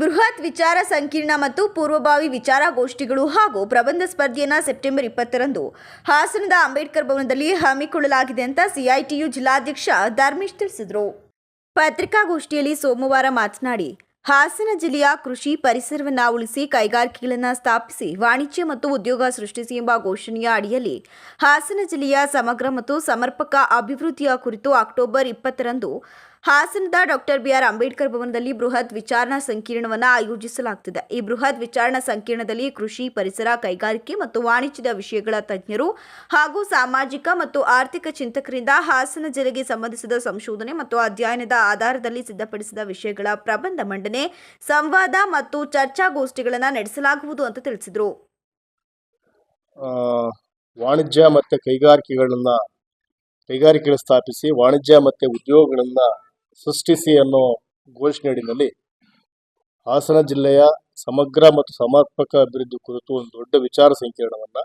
ಬೃಹತ್ ವಿಚಾರ ಸಂಕೀರ್ಣ ಮತ್ತು ಪೂರ್ವಭಾವಿ ವಿಚಾರಗೋಷ್ಠಿಗಳು ಹಾಗೂ ಪ್ರಬಂಧ ಸ್ಪರ್ಧೆಯನ್ನು ಸೆಪ್ಟೆಂಬರ್ ಇಪ್ಪತ್ತರಂದು ಹಾಸನದ ಅಂಬೇಡ್ಕರ್ ಭವನದಲ್ಲಿ ಹಮ್ಮಿಕೊಳ್ಳಲಾಗಿದೆ ಅಂತ ಸಿಐಟಿಯು ಜಿಲ್ಲಾಧ್ಯಕ್ಷ ಧರ್ಮೇಶ್ ತಿಳಿಸಿದರು. ಪತ್ರಿಕಾಗೋಷ್ಠಿಯಲ್ಲಿ ಸೋಮವಾರ ಮಾತನಾಡಿ, ಹಾಸನ ಜಿಲ್ಲೆಯ ಕೃಷಿ ಪರಿಸರವನ್ನು ಉಳಿಸಿ ಕೈಗಾರಿಕೆಗಳನ್ನು ಸ್ಥಾಪಿಸಿ ವಾಣಿಜ್ಯ ಮತ್ತು ಉದ್ಯೋಗ ಸೃಷ್ಟಿಸಿ ಎಂಬ ಘೋಷಣೆಯ ಅಡಿಯಲ್ಲಿ ಹಾಸನ ಜಿಲ್ಲೆಯ ಸಮಗ್ರ ಮತ್ತು ಸಮರ್ಪಕ ಅಭಿವೃದ್ಧಿಯ ಕುರಿತು ಅಕ್ಟೋಬರ್ ಇಪ್ಪತ್ತರಂದು ಹಾಸನದ ಡಾಕ್ಟರ್ ಬಿಆರ್ ಅಂಬೇಡ್ಕರ್ ಭವನದಲ್ಲಿ ಬೃಹತ್ ವಿಚಾರಣಾ ಸಂಕೀರ್ಣವನ್ನು ಆಯೋಜಿಸಲಾಗುತ್ತಿದೆ ಈ ಬೃಹತ್ ವಿಚಾರಣಾ ಸಂಕಿರಣದಲ್ಲಿ ಕೃಷಿ, ಪರಿಸರ, ಕೈಗಾರಿಕೆ ಮತ್ತು ವಾಣಿಜ್ಯದ ವಿಷಯಗಳ ತಜ್ಞರು ಹಾಗೂ ಸಾಮಾಜಿಕ ಮತ್ತು ಆರ್ಥಿಕ ಚಿಂತಕರಿಂದ ಹಾಸನ ಜಿಲ್ಲೆಗೆ ಸಂಬಂಧಿಸಿದ ಸಂಶೋಧನೆ ಮತ್ತು ಅಧ್ಯಯನದ ಆಧಾರದಲ್ಲಿ ಸಿದ್ಧಪಡಿಸಿದ ವಿಷಯಗಳ ಪ್ರಬಂಧ ಮಂಡನೆ, ಸಂವಾದ ಮತ್ತು ಚರ್ಚಾಗೋಷ್ಠಿಗಳನ್ನು ನಡೆಸಲಾಗುವುದು ಅಂತ ತಿಳಿಸಿದರು. ವಾಣಿಜ್ಯ ಮತ್ತು ಕೈಗಾರಿಕೆಗಳನ್ನು ಕೈಗಾರಿಕೆಗಳು ಸ್ಥಾಪಿಸಿ ವಾಣಿಜ್ಯ ಮತ್ತು ಉದ್ಯೋಗಗಳನ್ನ ಸೃಷ್ಟಿಸಿ ಅನ್ನೋ ಘೋಷಣೆಯಡಿನಲ್ಲಿ ಹಾಸನ ಜಿಲ್ಲೆಯ ಸಮಗ್ರ ಮತ್ತು ಸಮರ್ಪಕ ಅಭಿವೃದ್ಧಿ ಕುರಿತು ಒಂದು ದೊಡ್ಡ ವಿಚಾರ ಸಂಕಿರಣವನ್ನು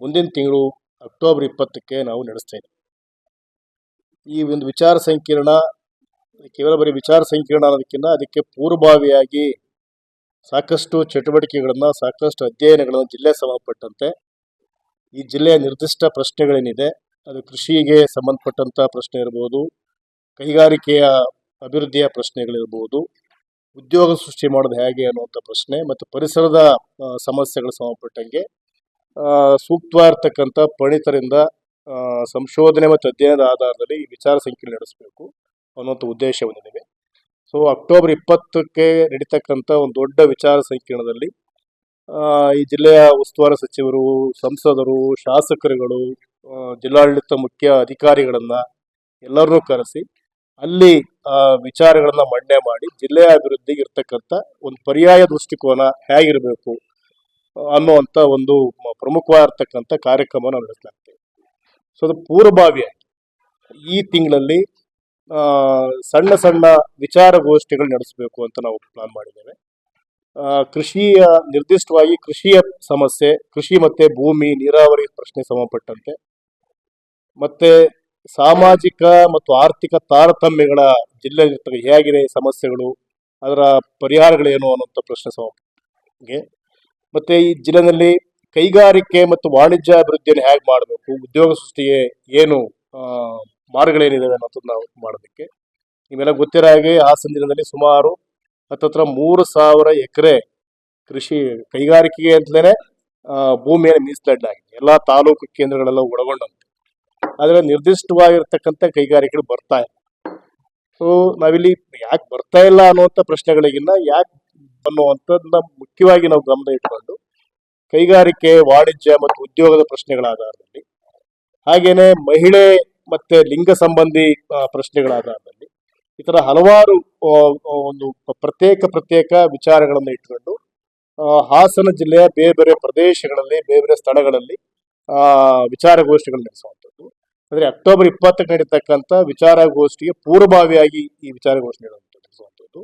ಮುಂದಿನ ತಿಂಗಳು ಅಕ್ಟೋಬರ್ ಇಪ್ಪತ್ತಕ್ಕೆ ನಾವು ನಡೆಸ್ತಾ ಈ ಒಂದು ವಿಚಾರ ಸಂಕಿರಣ, ಕೇವಲ ಬರೀ ವಿಚಾರ ಸಂಕಿರಣ ಅನ್ನೋದಕ್ಕಿಂತ ಅದಕ್ಕೆ ಪೂರ್ವಭಾವಿಯಾಗಿ ಸಾಕಷ್ಟು ಚಟುವಟಿಕೆಗಳನ್ನು, ಸಾಕಷ್ಟು ಅಧ್ಯಯನಗಳನ್ನು ಜಿಲ್ಲೆ ಸಂಬಂಧಪಟ್ಟಂತೆ ಈ ಜಿಲ್ಲೆಯ ನಿರ್ದಿಷ್ಟ ಪ್ರಶ್ನೆಗಳೇನಿದೆ, ಅದು ಕೃಷಿಗೆ ಸಂಬಂಧಪಟ್ಟಂಥ ಪ್ರಶ್ನೆ ಇರ್ಬೋದು ಕೈಗಾರಿಕೆಯ ಅಭಿವೃದ್ಧಿಯ ಪ್ರಶ್ನೆಗಳಿರ್ಬೋದು ಉದ್ಯೋಗ ಸೃಷ್ಟಿ ಮಾಡೋದು ಹೇಗೆ ಅನ್ನುವಂಥ ಪ್ರಶ್ನೆ ಮತ್ತು ಪರಿಸರದ ಸಮಸ್ಯೆಗಳು ಸಂಬಂಧಪಟ್ಟಂಗೆ ಸೂಕ್ತವಾಗಿರ್ತಕ್ಕಂಥ ಪರಿಣಿತರಿಂದ ಆ, ಸಂಶೋಧನೆ ಮತ್ತು ಅಧ್ಯಯನದ ಆಧಾರದಲ್ಲಿ ಈ ವಿಚಾರ ಸಂಖ್ಯೆ ನಡೆಸಬೇಕು ಅನ್ನುವಂಥ ಉದ್ದೇಶ ಹೊಂದಿದ್ದೇವೆ. ಸೊ ಅಕ್ಟೋಬರ್ ಇಪ್ಪತ್ತಕ್ಕೆ ನಡೀತಕ್ಕಂಥ ಒಂದು ದೊಡ್ಡ ವಿಚಾರ ಸಂಕಿರಣದಲ್ಲಿ ಈ ಜಿಲ್ಲೆಯ ಉಸ್ತುವಾರಿ ಸಚಿವರು ಸಂಸದರು ಶಾಸಕರುಗಳು ಜಿಲ್ಲಾಡಳಿತ ಮುಖ್ಯ ಅಧಿಕಾರಿಗಳನ್ನು ಎಲ್ಲರನ್ನೂ ಕರೆಸಿ ಅಲ್ಲಿ ಆ, ವಿಚಾರಗಳನ್ನ ಮಂಡನೆ ಮಾಡಿ ಜಿಲ್ಲೆಯ ಅಭಿವೃದ್ಧಿಗೆ ಇರ್ತಕ್ಕಂಥ ಒಂದು ಪರ್ಯಾಯ ದೃಷ್ಟಿಕೋನ ಹೇಗಿರಬೇಕು ಅನ್ನುವಂಥ ಒಂದು ಪ್ರಮುಖವಾಗಿರ್ತಕ್ಕಂಥ ಕಾರ್ಯಕ್ರಮ ನಾವು ನಡೆಸಲಾಗ್ತೇವೆ ಸೊ ಅದು ಪೂರ್ವಭಾವಿಯಾಗಿ ಈ ತಿಂಗಳಲ್ಲಿ ಸಣ್ಣ ಸಣ್ಣ ವಿಚಾರಗೋಷ್ಠಿಗಳು ನಡೆಸಬೇಕು ಅಂತ ನಾವು ಪ್ಲಾನ್ ಮಾಡಿದ್ದೇವೆ. ಕೃಷಿಯ ನಿರ್ದಿಷ್ಟವಾಗಿ ಕೃಷಿಯ ಸಮಸ್ಯೆ ಕೃಷಿ ಮತ್ತೆ ಭೂಮಿ ನೀರಾವರಿ ಪ್ರಶ್ನೆ ಸಂಬಂಧಪಟ್ಟಂತೆ ಮತ್ತೆ ಸಾಮಾಜಿಕ ಮತ್ತು ಆರ್ಥಿಕ ತಾರತಮ್ಯಗಳ ಜಿಲ್ಲೆಯಲ್ಲಿ ಹೇಗಿದೆ ಸಮಸ್ಯೆಗಳು? ಅದರ ಪರಿಹಾರಗಳೇನು ಅನ್ನುವಂಥ ಪ್ರಶ್ನೆ ಸಮಗೆ ಮತ್ತೆ ಈ ಜಿಲ್ಲೆಯಲ್ಲಿ ಕೈಗಾರಿಕೆ ಮತ್ತು ವಾಣಿಜ್ಯ ಅಭಿವೃದ್ಧಿಯನ್ನು ಹೇಗೆ ಮಾಡಬೇಕು? ಉದ್ಯೋಗ ಸೃಷ್ಟಿಗೆ ಏನು ಮಾರ್ಗಗಳೇನಿದ್ದಾವೆ ಅನ್ನೋದನ್ನ ನಾವು ಮಾಡೋದಕ್ಕೆ. ನಿಮ್ಮೆಲ್ಲ ಗೊತ್ತಿರೋ ಹಾಗೆ ಹಾಸನ ಜಿಲ್ಲೆಯಲ್ಲಿ ಸುಮಾರು ಹತ್ತತ್ರ ಮೂರು ಸಾವಿರ ಎಕರೆ ಕೃಷಿ ಕೈಗಾರಿಕೆಗೆ ಅಂತಲೇ ಭೂಮಿಯನ್ನು ಮೀಸಲಾಗಿದೆ ಎಲ್ಲ ತಾಲೂಕು ಕೇಂದ್ರಗಳೆಲ್ಲ ಒಳಗೊಂಡಂತೆ. ಆದರೆ ನಿರ್ದಿಷ್ಟವಾಗಿರ್ತಕ್ಕಂಥ ಕೈಗಾರಿಕೆಗಳು ಬರ್ತಾ ಇಲ್ಲ. ಸೊ ನಾವಿಲ್ಲಿ ಯಾಕೆ ಬರ್ತಾ ಇಲ್ಲ ಅನ್ನುವಂಥ ಪ್ರಶ್ನೆಗಳಿಗಿನ್ನ ಯಾಕೆ ಅನ್ನುವಂಥದ್ದನ್ನ ಮುಖ್ಯವಾಗಿ ನಾವು ಗಮನ ಇಟ್ಕೊಂಡು ಕೈಗಾರಿಕೆ ವಾಣಿಜ್ಯ ಮತ್ತು ಉದ್ಯೋಗದ ಪ್ರಶ್ನೆಗಳ ಆಧಾರದಲ್ಲಿ ಹಾಗೇನೆ ಮಹಿಳೆ ಮತ್ತೆ ಲಿಂಗ ಸಂಬಂಧಿ ಪ್ರಶ್ನೆಗಳ ಆಧಾರದಲ್ಲಿ ಈ ತರ ಹಲವಾರು ಒಂದು ಪ್ರತ್ಯೇಕ ಪ್ರತ್ಯೇಕ ವಿಚಾರಗಳನ್ನು ಇಟ್ಕೊಂಡು ಹಾಸನ ಜಿಲ್ಲೆಯ ಬೇರೆ ಬೇರೆ ಪ್ರದೇಶಗಳಲ್ಲಿ ಬೇರೆ ಬೇರೆ ಸ್ಥಳಗಳಲ್ಲಿ ಆ, ವಿಚಾರಗೋಷ್ಠಿಗಳು ಅಂದ್ರೆ ಅಕ್ಟೋಬರ್ ಇಪ್ಪತ್ತಕ್ಕೆ ನಡೀತಕ್ಕಂಥ ವಿಚಾರಗೋಷ್ಠಿಗೆ ಪೂರ್ವಭಾವಿಯಾಗಿ ಈ ವಿಚಾರಗೋಷ್ಠಿ ನಡೆಸುವಂಥದ್ದು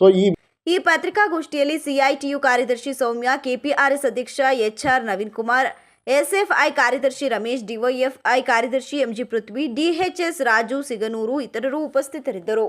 ಸೊ ಈ ಈ ಪತ್ರಿಕಾಗೋಷ್ಠಿಯಲ್ಲಿ ಸಿಐಟಿಯು ಕಾರ್ಯದರ್ಶಿ ಸೌಮ್ಯ, ಕೆಪಿಆರ್ಎಸ್ ಅಧ್ಯಕ್ಷ ಎಚ್ಆರ್ ನವೀನ್ ಕುಮಾರ್ ಎಸ್ಎಫ್ಐ ಕಾರ್ಯದರ್ಶಿ ರಮೇಶ್, ಡಿವೈಎಫ್ಐ ಕಾರ್ಯದರ್ಶಿ ಎಂಜಿ ಪೃಥ್ವಿ ಡಿಎಚ್ಎಸ್ ರಾಜು ಸಿಗನೂರು ಇತರರು ಉಪಸ್ಥಿತರಿದ್ದರು.